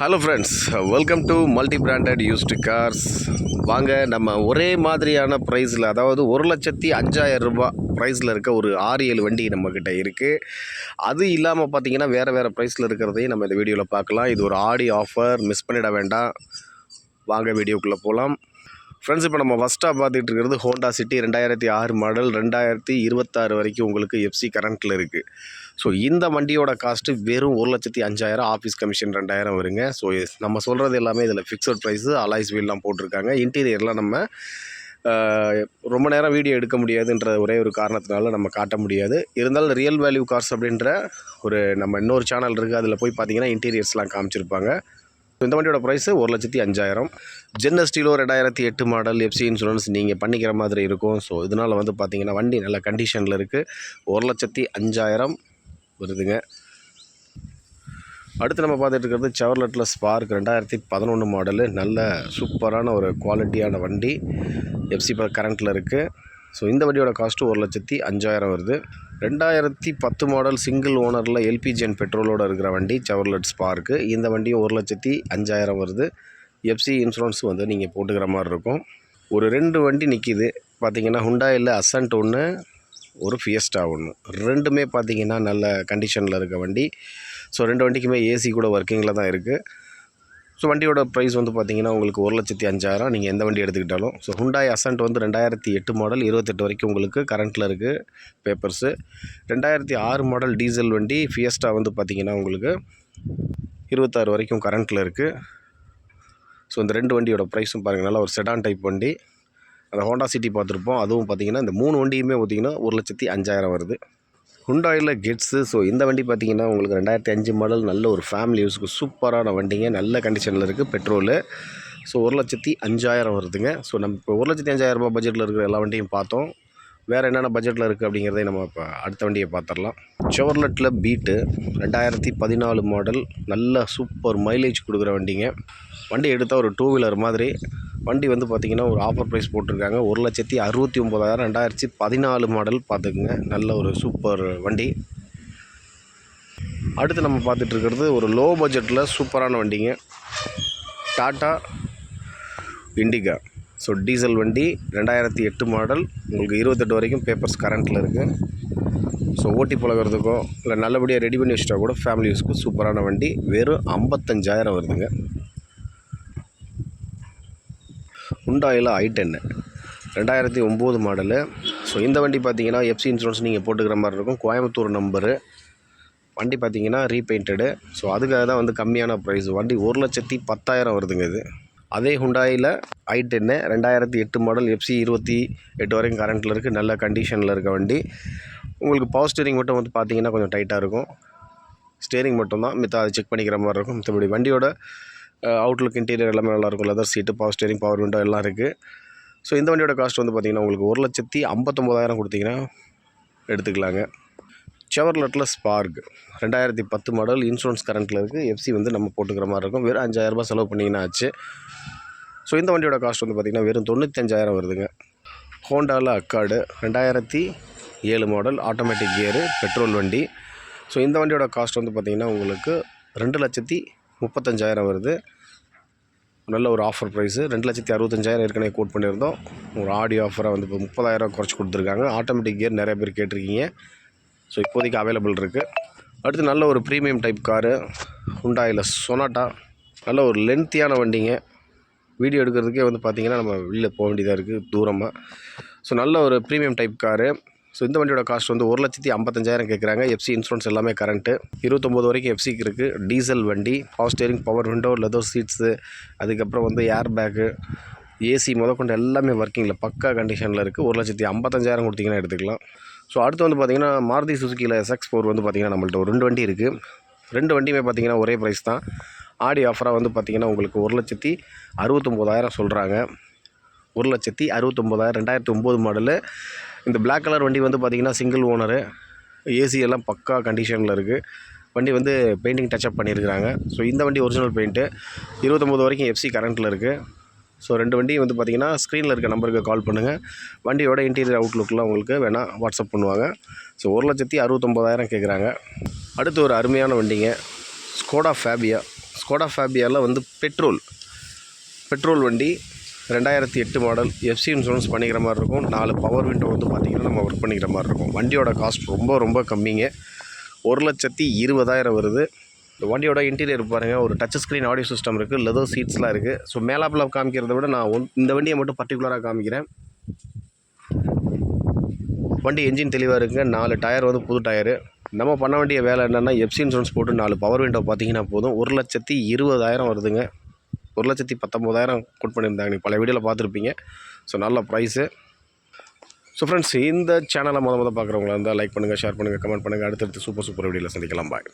Hello friends welcome to multi branded used cars வாங்க நம்ம ஒரே மாதிரியான ப்ரைஸில் அதாவது ஒரு லட்சத்தி அஞ்சாயிரம் ரூபாய் ப்ரைஸில் இருக்க ஒரு ஆறு ஏழு வண்டி நம்மக்கிட்ட இருக்குது அது இல்லாமல் பார்த்தீங்கன்னா வேறு வேறு ப்ரைஸில் இருக்கிறதையும் நம்ம இந்த வீடியோவில் பார்க்கலாம். இது ஒரு ஆடி ஆஃபர் மிஸ் பண்ணிட வேண்டாம். வாங்க வீடியோக்குள்ளே போகலாம் ஃப்ரெண்ட்ஸ் இப்போ நம்ம ஃபஸ்ட்டாக பார்த்துட்டு இருக்கிறது ஹோண்டா சிட்டி ரெண்டாயிரத்தி ஆறு மாடல் ரெண்டாயிரத்தி இருபத்தாறு வரைக்கும் உங்களுக்கு எஃப்சி கரண்ட்டில் இருக்குது ஸோ இந்த வண்டியோட காஸ்ட்டு வெறும் ஒரு லட்சத்தி அஞ்சாயிரம் ஆஃபீஸ் கமிஷன் ரெண்டாயிரம் வருங்க. ஸோ நம்ம சொல்கிறது எல்லாமே இதில் ஃபிக்ஸட் ப்ரைஸு அலாய்ஸ் வீல்லாம் போட்டிருக்காங்க. இன்டீரியர்லாம் நம்ம ரொம்ப நேரம் வீடியோ எடுக்க முடியாதுன்ற ஒரே ஒரு காரணத்தினால நம்ம காட்ட முடியாது. இருந்தாலும் ரியல் வேல்யூ கார்ஸ் அப்படின்ற ஒரு நம்ம இன்னொரு சேனல் இருக்குது அதில் போய் பார்த்தீங்கன்னா இன்டீரியர்ஸ்லாம் காமிச்சிருப்பாங்க. இந்த வண்டியோட ப்ரைஸு ஒரு லட்சத்தி அஞ்சாயிரம். ஜென்ன ஸ்டீலோ ரெண்டாயிரத்தி எட்டு மாடல் எஃப்சி இன்சூரன்ஸ் நீங்கள் பண்ணிக்கிற மாதிரி இருக்கும். ஸோ இதனால் வந்து பார்த்தீங்கன்னா வண்டி நல்ல கண்டிஷனில் இருக்குது ஒரு லட்சத்தி அஞ்சாயிரம் வருதுங்க. அடுத்து நம்ம பார்த்துட்டு இருக்கிறது செவர்லெட்டில் ஸ்பார்க் ரெண்டாயிரத்தி பதினொன்று மாடலு நல்ல சூப்பரான ஒரு குவாலிட்டியான வண்டி. எஃப்சி இப்போ கரண்ட்டில் இருக்குது ஸோ இந்த வண்டியோட காஸ்ட்டு ஒரு லட்சத்தி அஞ்சாயிரம் வருது. ரெண்டாயிரத்தி பத்து மாடல் சிங்கிள் ஓனரில் எல்பிஜி அண்ட் பெட்ரோலோட இருக்கிற வண்டி செவர்லெட் ஸ்பார்க்கு இந்த வண்டியும் ஒரு லட்சத்தி அஞ்சாயிரம் வருது. எஃப்சி இன்சூரன்ஸ் வந்து நீங்கள் போட்டுக்கிற மாதிரி இருக்கும். ஒரு ரெண்டு வண்டி நிற்கிது பார்த்தீங்கன்னா ஹுண்டாயில் அசன்ட் ஒன்று ஒரு ஃபியஸ்டா ஒன்று ரெண்டுமே பார்த்தீங்கன்னா நல்ல கண்டிஷனில் இருக்க வண்டி. ஸோ ரெண்டு வண்டிக்குமே ஏசி கூட ஒர்க்கிங்கில் தான் இருக்குது ஸோ வண்டியோட ப்ரைஸ் வந்து பார்த்தீங்கன்னா உங்களுக்கு ஒரு லட்சத்தி அஞ்சாயிரம். நீங்கள் எந்த வண்டி எடுத்துக்கிட்டாலும். ஸோ ஹுண்டாய் அசன்ட் வந்து ரெண்டாயிரத்தி எட்டு மாடல் இருபத்தெட்டு வரைக்கும் உங்களுக்கு கரண்ட்டில் இருக்குது பேப்பர்ஸு ரெண்டாயிரத்தி ஆறு மாடல் டீசல் வண்டி ஃபியஸ்டா வந்து பார்த்தீங்கன்னா உங்களுக்கு இருபத்தாறு வரைக்கும் கரண்ட்டில் இருக்குது ஸோ இந்த ரெண்டு வண்டியோட ப்ரைஸும் பாருங்கள் நல்லா ஒரு செடான் டைப் வண்டி. அந்த ஹோண்டா சிட்டி பார்த்துருப்போம். அதுவும் பார்த்தீங்கன்னா இந்த மூணு வண்டியுமே பார்த்தீங்கன்னா ஒரு லட்சத்தி அஞ்சாயிரம் வருது. ஹுண்டாயில் கெட்ஸு ஸோ இந்த வண்டி பார்த்தீங்கன்னா உங்களுக்கு ரெண்டாயிரத்தி அஞ்சு மாடல் நல்ல ஒரு ஃபேமிலி யூஸுக்கு சூப்பரான வண்டிங்க நல்ல கண்டிஷனில் இருக்குது பெட்ரோலு ஸோ ஒரு லட்சத்தி அஞ்சாயிரம் வருதுங்க. ஸோ நம்ம இப்போ ஒரு லட்சத்தி அஞ்சாயிரம் ரூபாய் பட்ஜெட்டில் இருக்கிற எல்லா வண்டியும் பார்த்தோம். வேறு என்னென்ன பட்ஜெட்டில் இருக்குது அப்படிங்கிறதையும் நம்ம இப்போ அடுத்த வண்டியை பார்த்துடலாம் செவர்லெட்டில் பீட்டு ரெண்டாயிரத்தி பதினாலு மாடல் நல்ல சூப்பர் மைலேஜ் கொடுக்குற வண்டிங்க. வண்டி எடுத்தால் ஒரு டூ வீலர் மாதிரி. வண்டி வந்து பார்த்திங்கன்னா ஒரு ஆஃபர் ப்ரைஸ் போட்டிருக்காங்க. ஒரு லட்சத்தி அறுபத்தி ஒம்பதாயிரம் ரெண்டாயிரத்தி பதினாலு மாடல் பார்த்துக்குங்க. நல்ல ஒரு சூப்பர் வண்டி. அடுத்து நம்ம பார்த்துட்ருக்கிறது ஒரு லோ பட்ஜெட்டில் சூப்பரான வண்டிங்க. டாட்டா இண்டிகா ஸோ டீசல் வண்டி ரெண்டாயிரத்தி எட்டு மாடல் உங்களுக்கு இருபத்தெட்டு வரைக்கும் பேப்பர்ஸ் கரண்ட்டில் இருக்குது ஸோ ஓட்டி பழகிறதுக்கோ இல்லை நல்லபடியாக ரெடி பண்ணி வச்சுட்டா கூட ஃபேமிலி யூஸ்க்கு சூப்பரான வண்டி. வெறும் ஐம்பத்தஞ்சாயிரம் வருதுங்க. ஹுண்டாயில் ஐ டென்னு ரெண்டாயிரத்தி ஒம்பது மாடலு ஸோ இந்த வண்டி பார்த்தீங்கன்னா எஃப்சி இன்சூரன்ஸ் நீங்கள் போட்டுக்கிற மாதிரி இருக்கும். கோயம்புத்தூர் நம்பரு வண்டி பார்த்தீங்கன்னா ரீபெயிண்டடு ஸோ அதுக்காக தான் வந்து கம்மியான ப்ரைஸ் வண்டி ஒரு லட்சத்தி பத்தாயிரம் வருதுங்க இது. அதே ஹுண்டாயில் ஐ டென்னு ரெண்டாயிரத்தி எட்டு மாடல் எஃப்சி இருபத்தி எட்டு வரைக்கும் கரண்ட்டில் இருக்குது நல்ல கண்டிஷனில் இருக்க வண்டி. உங்களுக்கு பவர் ஸ்டீரிங் மட்டும் வந்து பார்த்தீங்கன்னா கொஞ்சம் டைட்டாக இருக்கும். ஸ்டேரிங் மட்டும்தான். மித்த அதை செக் பண்ணிக்கிற மாதிரி இருக்கும். மற்றபடி வண்டியோட அவுட்லுக் இன்டீரியர் எல்லாமே நல்லாயிருக்கும் leather seat power steering power window எல்லாம் இருக்குது ஸோ இந்த வண்டியோட காஸ்ட் வந்து பார்த்திங்கன்னா உங்களுக்கு ஒரு லட்சத்தி ஐம்பத்தொம்போதாயிரம் கொடுத்தீங்கன்னா எடுத்துக்கலாங்க. செவர்லெட்டில் ஸ்பார்க் ரெண்டாயிரத்தி பத்து மாடல் இன்சூரன்ஸ் கரண்ட்டில் இருக்குது எஃப்சி வந்து நம்ம போட்டுக்கிற மாதிரி இருக்கும். வெறும் அஞ்சாயிரரூபா செலவு பண்ணிங்கன்னா ஆச்சு. ஸோ இந்த வண்டியோட காஸ்ட் வந்து பார்த்திங்கன்னா வெறும் தொண்ணூத்தஞ்சாயிரம் வருதுங்க. ஹோண்டாவில் அக்காடு ரெண்டாயிரத்தி ஏழு மாடல் ஆட்டோமேட்டிக் கியரு பெட்ரோல் வண்டி. ஸோ இந்த வண்டியோட காஸ்ட் வந்து பார்த்திங்கன்னா உங்களுக்கு ரெண்டு லட்சத்தி முப்பத்தஞ்சாயிரம் வருது. நல்ல ஒரு ஆஃபர் ப்ரைஸு ரெண்டு லட்சத்தி அறுபத்தஞ்சாயிரம் ஏற்கனவே கோட் பண்ணியிருந்தோம். ஒரு ஆடியோ ஆஃபராக வந்து இப்போ முப்பதாயிரம் குறைச்சி கொடுத்துருக்காங்க. ஆட்டோமேட்டிக் கியர் நிறைய பேர் கேட்டிருக்கீங்க. ஸோ இப்போதைக்கு அவைலபிள் இருக்குது அடுத்து நல்ல ஒரு ப்ரீமியம் டைப் காரு ஹுண்டாயில் சொனாட்டா நல்ல ஒரு லென்த்தியான வண்டிங்க. வீடியோ எடுக்கிறதுக்கே வந்து பார்த்திங்கன்னா நம்ம வெளியில் போக வேண்டியதாக இருக்குது தூரமாக ஸோ நல்ல ஒரு ப்ரீமியம் டைப் காரு ஸோ இந்த வண்டியோட காஸ்ட் வந்து ஒரு லட்சத்தி ஐம்பத்தஞ்சாயிரம் கேட்குறாங்க எஃப்சி இன்சூரன்ஸ் எல்லாமே கரண்ட்டு இருபத்தொம்போது வரைக்கும் எஃப்சிக்கு இருக்குது டீசல் வண்டி power steering power window leather seats அதுக்கப்புறம் வந்து ஏர் பேக்கு ஏசி முதற்கொண்டு எல்லாமே ஒர்க்கிங்கில் பக்கா கண்டிஷனில் இருக்குது ஒரு லட்சத்தி ஐம்பத்தஞ்சாயிரம் கொடுத்தீங்கன்னா எடுத்துக்கலாம். ஸோ அடுத்து வந்து பார்த்திங்கன்னா மாருதி சுசுக்கியில் எஸ்எக்ஸ் ஃபோர் வந்து பார்த்திங்கன்னா நம்மள்ட்ட ஒரு ரெண்டு வண்டி இருக்குது ரெண்டு வண்டியுமே பார்த்திங்கன்னா ஒரே ப்ரைஸ் தான். ஆடி ஆஃபராக வந்து பார்த்திங்கன்னா உங்களுக்கு ஒரு லட்சத்தி அறுபத்தொம்போதாயிரம் சொல்கிறாங்க ஒரு லட்சத்தி அறுபத்தொம்போதாயிரம் ரெண்டாயிரத்தி ஒம்பது மாடலு இந்த பிளாக் கலர் வண்டி வந்து பார்த்திங்கன்னா சிங்கிள் ஓனரு ஏசி எல்லாம் பக்கா கண்டிஷனில் இருக்குது வண்டி வந்து பெயிண்டிங் டச்சப் பண்ணியிருக்கிறாங்க ஸோ இந்த வண்டி ஒரிஜினல் பெயிண்ட்டு இருபத்தொம்போது வரைக்கும் எஃப்சி கரண்ட்டில் இருக்குது ஸோ ரெண்டு வண்டியும் வந்து பார்த்திங்கன்னா ஸ்க்ரீனில் இருக்க நம்பருக்கு கால் பண்ணுங்கள் வண்டியோட இன்டீரியர் அவுட்லுக்கெலாம் உங்களுக்கு வேணால் வாட்ஸ்அப் பண்ணுவாங்க. ஸோ ஒரு லட்சத்தி அறுபத்தொம்போதாயிரம் கேட்குறாங்க அடுத்து ஒரு அருமையான வண்டிங்க. ஸ்கோடா ஃபேபியா ஸ்கோடா ஃபேபியாவில் வந்து பெட்ரோல் பெட்ரோல் வண்டி. ரெண்டாயிரத்தி எட்டு மாடல் எஃப்சி இன்சூரன்ஸ் பண்ணிக்கிற மாதிரி இருக்கும். நாலு பவர் விண்டோ வந்து பார்த்திங்கன்னா நம்ம ஒர்க் பண்ணிக்கிற மாதிரி இருக்கும். வண்டியோட காஸ்ட் ரொம்ப ரொம்ப கம்மிங்க. ஒரு லட்சத்தி இருபதாயிரம் வருது. இந்த வண்டியோட இன்டீரியர் பாருங்கள் ஒரு டச் ஸ்க்ரீன் ஆடியோ சிஸ்டம் இருக்குது லெதர் சீட்ஸ்லாம் இருக்குது ஸோ மேலாப்பில் காமிக்கிறத விட நான் ஒன் இந்த வண்டியை மட்டும் பர்டிகுலராக காமிக்கிறேன். வண்டி என்ஜின் தெளிவாக இருக்குங்க. நாலு டயர் வந்து புது டயரு நம்ம பண்ண வேண்டிய வேலை என்னென்னா எஃப்சி இன்சூரன்ஸ் போட்டு நாலு பவர் விண்டோ பார்த்தீங்கன்னா போதும். ஒரு லட்சத்தி இருபதாயிரம் வருதுங்க. ஒரு லட்சத்தி பத்தொம்போதாயிரம் கோட் பண்ணியிருந்தாங்க. நீங்கள் பல வீடியோவில் பார்த்துருப்பீங்க. ஸோ நல்ல ப்ரைஸு ஸோ ஃப்ரெண்ட்ஸ் இந்த சேனலை மொதல் மொதல் பார்க்குறவங்களா இருந்தால் லைக் பண்ணுங்கள் ஷேர் பண்ணுங்கள் கமெண்ட் பண்ணுங்கள் அடுத்தடுத்து சூப்பர் சூப்பர் வீடியோவில் சந்திக்கலாம். பாய்